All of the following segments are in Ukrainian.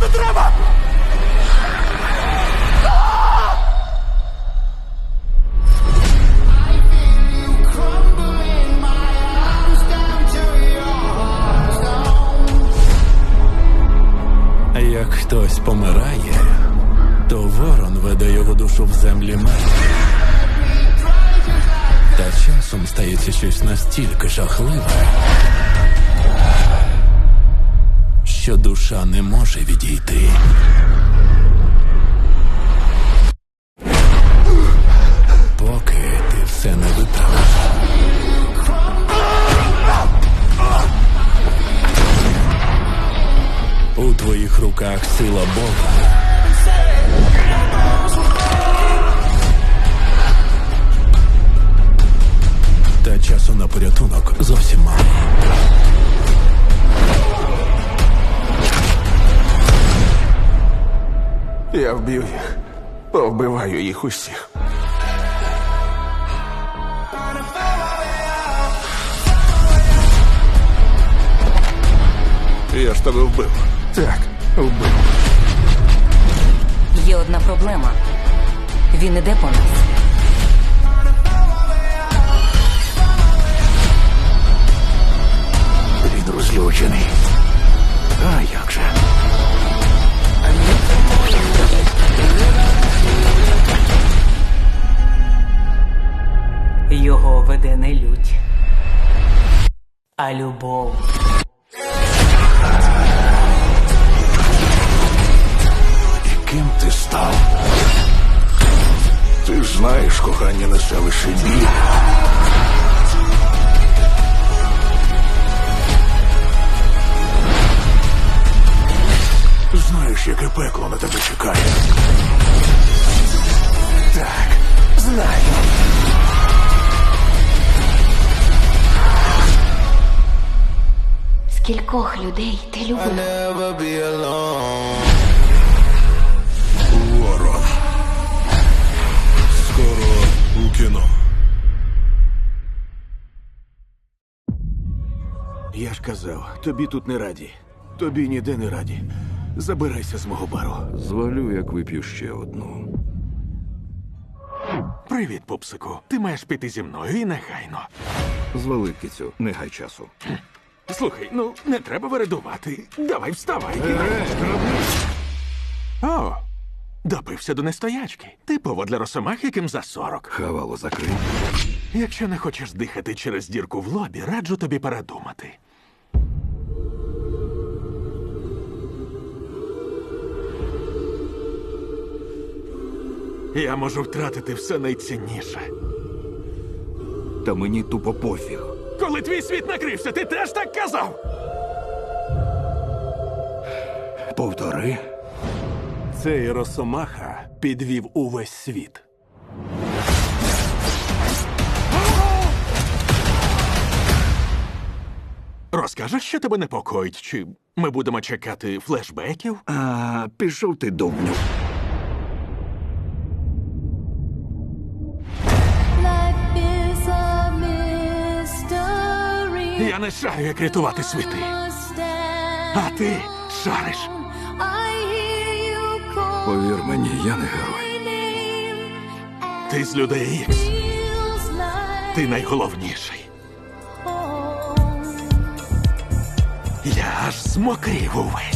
Не треба! Як хтось помирає, то ворон веде його душу в землі мертвих. Та часом стається щось настільки жахливе, що душа не може відійти. Поки ти все не виправиш. У твоїх руках сила Бога. Та часу на порятунок зовсім мало. Я вб'ю їх. Повбиваю їх усіх. Я ж тебе вбив. Так, вбив. Є одна проблема. Він іде по нас. Він розлючений. А як же? Його веде не лють, а любов. Ким ти став? Ти ж знаєш, кохання несе лише біль. Знаєш, яке пекло на тебе чекає. Скількох людей ти любив? Ворон. Скоро у кіно. Я ж казав, тобі тут не раді. Тобі ніде не раді. Забирайся з мого бару. Звалю, як вип'ю ще одну. Привіт, пупсику. Ти маєш піти зі мною і негайно. Звали кицю, не гай часу. Слухай, ну не треба вередувати. Давай вставай. О, допився до нестоячки. Типово для росомах, яким за сорок. Хавало закрий. Якщо не хочеш дихати через дірку в лобі, раджу тобі передумати. Я можу втратити все найцінніше. Та мені тупо пофіг. Коли твій світ накрився, ти теж так казав. Повтори. Цей росомаха підвів увесь світ. Розкажеш, що тебе непокоїть, чи ми будемо чекати флешбеків? А, пішов ти довню. Я не шарю, як рятувати світи. А ти шариш. Повір мені, я не герой. Ти з людей Ікс. Ти найголовніший. Я аж змокрів увесь.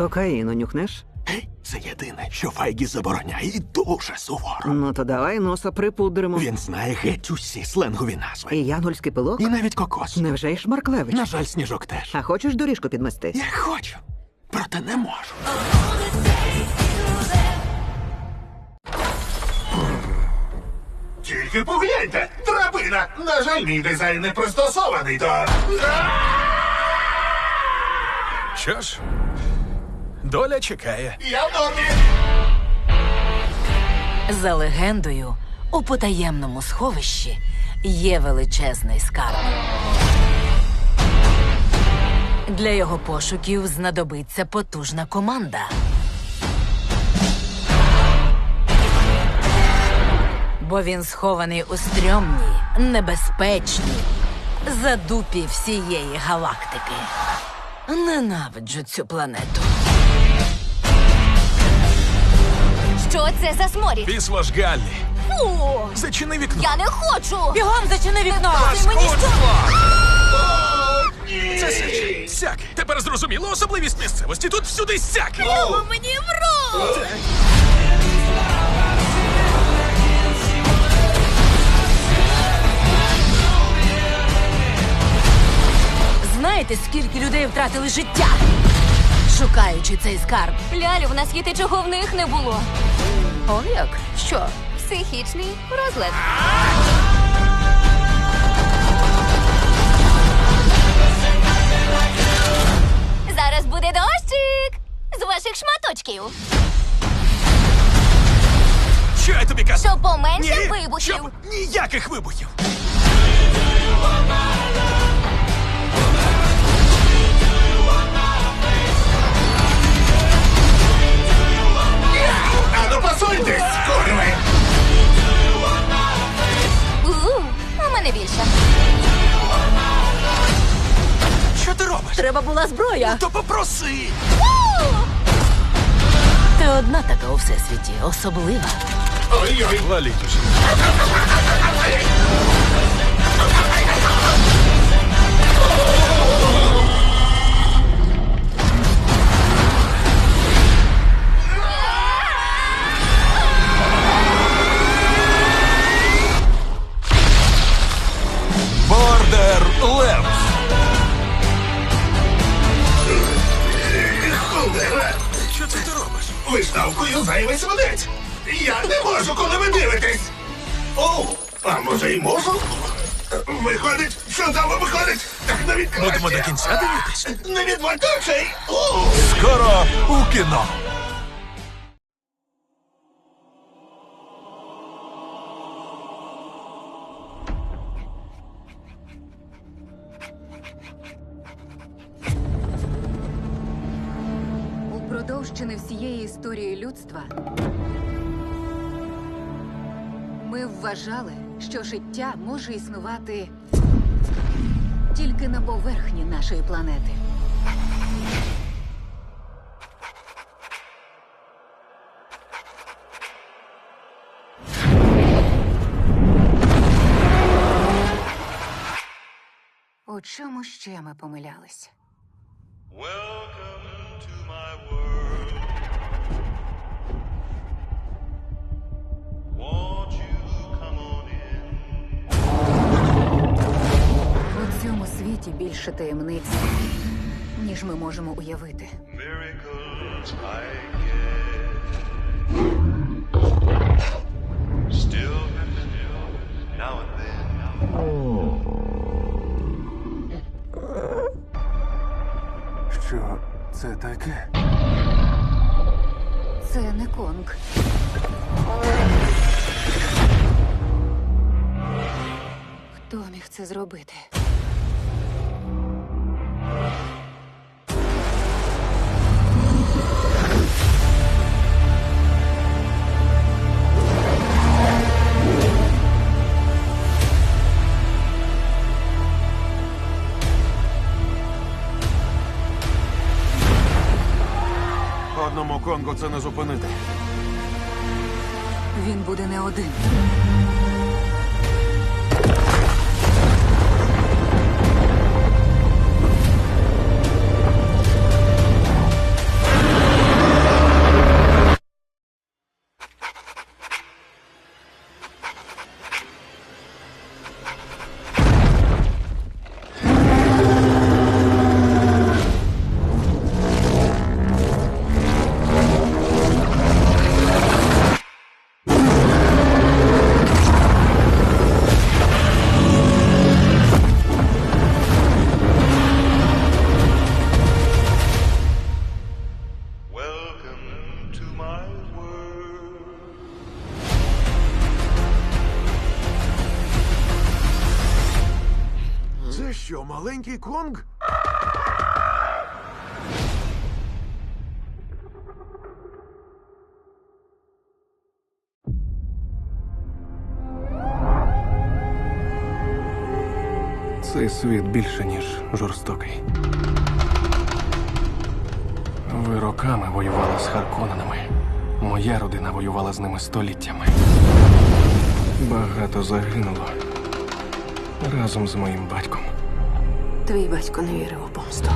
Кокаїну нюхнеш? Це єдине, що Файгі забороняє і дуже суворо. Ну то давай носа припудримо. Він знає геть усі сленгові назви. І янгольський пилок? І навіть кокос. Невже й Шмарклевич? На жаль, сніжок теж. А хочеш доріжку підмести? Я хочу, проте не можу. Тільки погляньте, драбина. На жаль, мій дизайн не пристосований до. Що ж, доля чекає. Я в нормі. За легендою, у потаємному сховищі є величезний скарб. Для його пошуків знадобиться потужна команда. Бо він схований у стрьомній, небезпечній, задупі всієї галактики. Ненавиджу цю планету. Що це за сморід? Післо ж Галлі. Фу! Зачини вікно. Я не хочу! Бігом зачини вікно! Ти мені що? Це сяки. Сяки. Тепер зрозуміло особливість місцевості. Тут всюди сяки. Мені в рот! Знаєте, скільки людей втратили життя, шукаючи цей скарб? Лялю, в нас є те, чого в них не було. О, як? Що? Психічний розлад. Зараз буде дощик з ваших шматочків. Що я тобі кажу? Щоб поменше Ні, вибухів. щоб ніяких вибухів. А ну посуньтесь, курви. У, у мене більше. Що ти робиш? Треба була зброя. То попроси. Ти одна така у всесвіті, особлива. Ой-ой. Валіть уже. Виставкою зайвий свинець. Я не можу, коли ви дивитесь. О, а може й можу? Виходить, чудово виходить. Так навіть краще. Будемо до кінця дивитись. Не відводь очей. Скоро у кіно. Упродовж не всієї історії людства ми вважали, що життя може існувати тільки на поверхні нашої планети. У чому ще ми помилялись? Welcome to my world. Світі більше таємниць, ніж ми можемо уявити. Що це таке? Це не конг. Хто міг це зробити? Одному Конго це не зупинити. Він буде не один. Конг? Цей світ більше, ніж жорстокий. Ви роками воювали з Харконанами. Моя родина воювала з ними століттями. Багато загинуло разом з моїм батьком. Твій батько не вірив у помсту.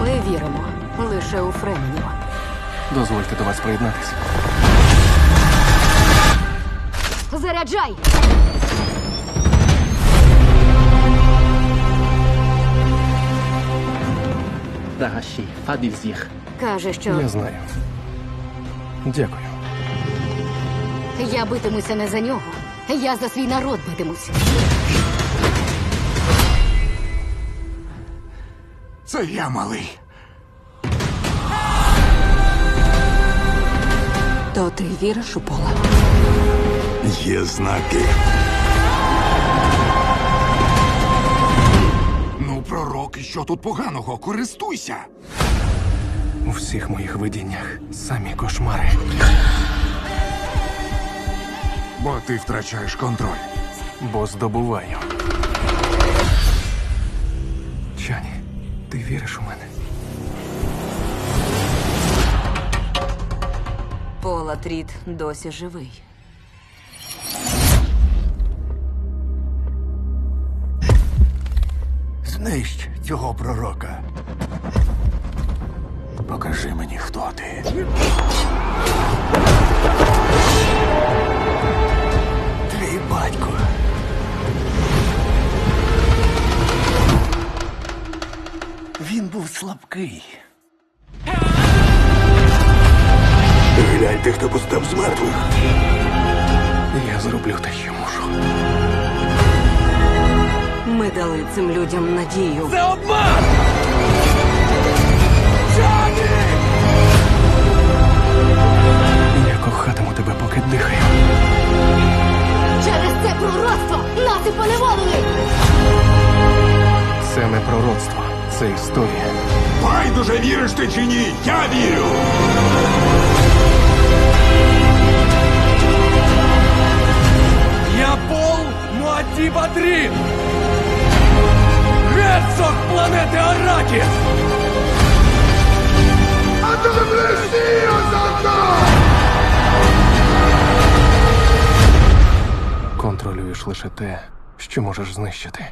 Ми віримо лише у Фременів. Дозвольте до вас приєднатися. Заряджай! Дагаші, фадізіх. Каже, що Я знаю. Дякую. Я битимуся не за нього. Я за свій народ битимусь. Це я малий. то ти віриш у пола. Є знаки. Ну, пророк, і що тут поганого? Користуйся. У всіх моїх видіннях самі кошмари. Бо ти втрачаєш контроль. Бо здобуваю. Ти віриш у мене? Пола Тріт досі живий. Знищ цього пророка. Покажи мені, хто ти. Він був слабкий. Гляньте, хто постав з мертвих. Я зроблю те, що мушу. Ми дали цим людям надію. Я кохатиму тебе, поки дихаю. Через це пророцтво нас і поневолили! Це не пророцтво, це історія. Байдуже віриш ти чи ні? Я вірю. Я Пол Муаді Бадрін! Герцог планети Аракіс! Контролюєш лише те, що можеш знищити.